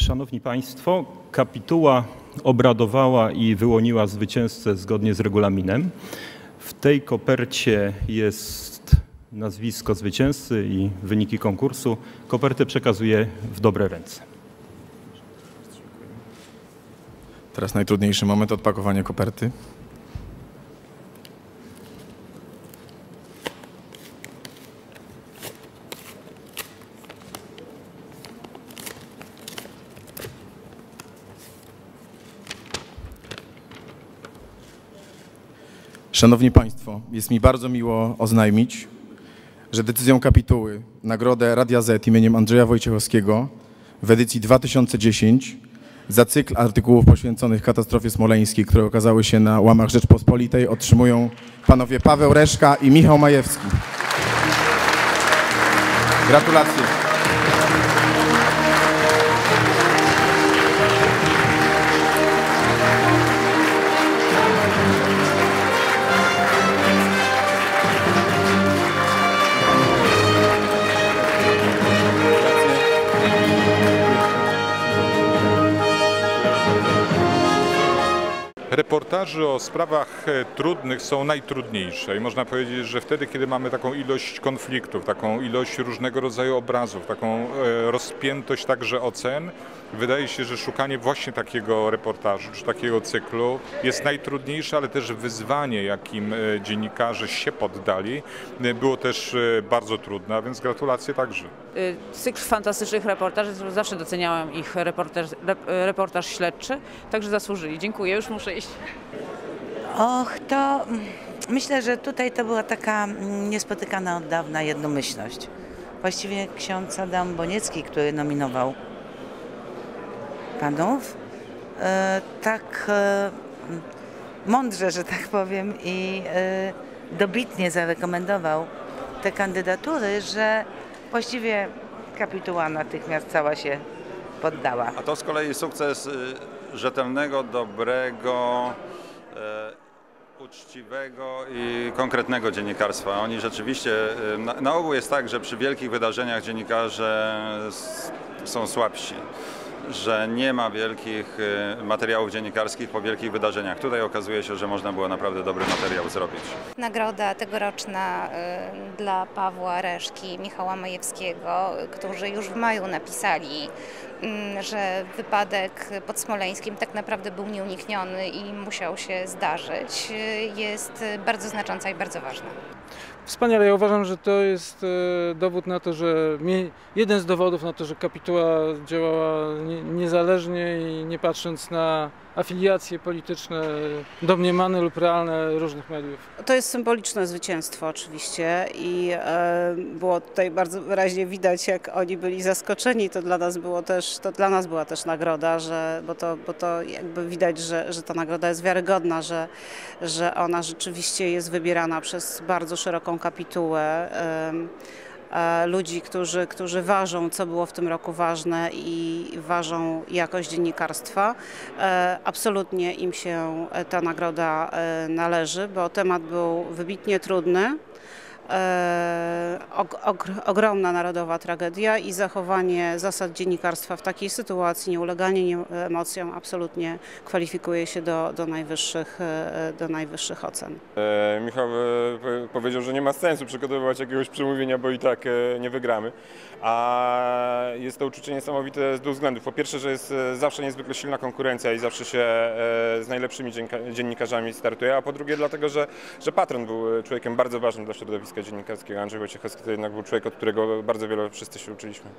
Szanowni Państwo, kapituła obradowała i wyłoniła zwycięzcę zgodnie z regulaminem. W tej kopercie jest nazwisko zwycięzcy i wyniki konkursu. Kopertę przekazuję w dobre ręce. Teraz najtrudniejszy moment odpakowania koperty. Szanowni Państwo, jest mi bardzo miło oznajmić, że decyzją kapituły Nagrodę Radia Z imieniem Andrzeja Wojciechowskiego w edycji 2010 za cykl artykułów poświęconych katastrofie smoleńskiej, które okazały się na łamach Rzeczpospolitej otrzymują panowie Paweł Reszka i Michał Majewski. Gratulacje. Reportaże o sprawach e, trudnych są najtrudniejsze i można powiedzieć, że wtedy, kiedy mamy taką ilość konfliktów, taką ilość różnego rodzaju obrazów, taką e, rozpiętość także ocen, wydaje się, że szukanie właśnie takiego reportażu czy takiego cyklu jest najtrudniejsze, ale też wyzwanie, jakim e, dziennikarze się poddali, było też bardzo trudne, a więc gratulacje także. Cykl fantastycznych reportaży, zawsze doceniałam ich reportaż, reportaż śledczy, także zasłużyli. Dziękuję, już muszę iść. Och, to mm, myślę, że tutaj to była taka mm, niespotykana od dawna jednomyślność. Właściwie ksiądz Adam Boniecki, który nominował panów, e, tak e, mądrze, że tak powiem, i e, dobitnie zarekomendował te kandydatury, że właściwie kapituła natychmiast cała się poddała. A to z kolei sukces y, rzetelnego, dobrego, uczciwego i konkretnego dziennikarstwa. Oni rzeczywiście, y, na, na ogół jest tak, że przy wielkich wydarzeniach dziennikarze są słabsi że nie ma wielkich y, materiałów dziennikarskich po wielkich wydarzeniach. Tutaj okazuje się, że można było naprawdę dobry materiał zrobić. Nagroda tegoroczna y, dla Pawła Reszki, Michała Majewskiego, którzy już w maju napisali, mm, że wypadek pod Smoleńskim tak naprawdę był nieunikniony i musiał się zdarzyć, y, jest bardzo znacząca i bardzo ważna. Wspaniale, ja uważam, że to jest e, dowód na to, że jeden z dowodów na to, że kapituła działała nie- niezależnie i nie patrząc na afiliacje polityczne, domniemane lub realne różnych mediów. To jest symboliczne zwycięstwo oczywiście i e, było tutaj bardzo wyraźnie widać, jak oni byli zaskoczeni. To dla nas było też, to dla nas była też nagroda, że, bo, to, bo to jakby widać, że, że ta nagroda jest wiarygodna, że, że ona rzeczywiście jest wybierana przez bardzo szeroką kapitułę. E, ludzi, którzy, którzy ważą, co było w tym roku ważne i ważą jakość dziennikarstwa. E, Absolutnie im się ta nagroda e, należy, bo temat był wybitnie trudny. E, og, ogr, ogromna narodowa tragedia i zachowanie zasad dziennikarstwa w takiej sytuacji, nieuleganie nie, emocjom absolutnie kwalifikuje się do, do, najwyższych, e, do najwyższych ocen. E, Michał po- powiedział, że nie ma sensu przygotowywać jakiegoś przemówienia, bo i tak nie wygramy. A jest to uczucie niesamowite z dwóch względów. Po pierwsze, że jest zawsze niezwykle silna konkurencja i zawsze się z najlepszymi dziennika- dziennikarzami startuje, a po drugie dlatego, że, że patron był człowiekiem bardzo ważnym dla środowiska dziennikarskiego. Andrzej Wojciechowski to jednak był człowiek, od którego bardzo wiele wszyscy się uczyliśmy.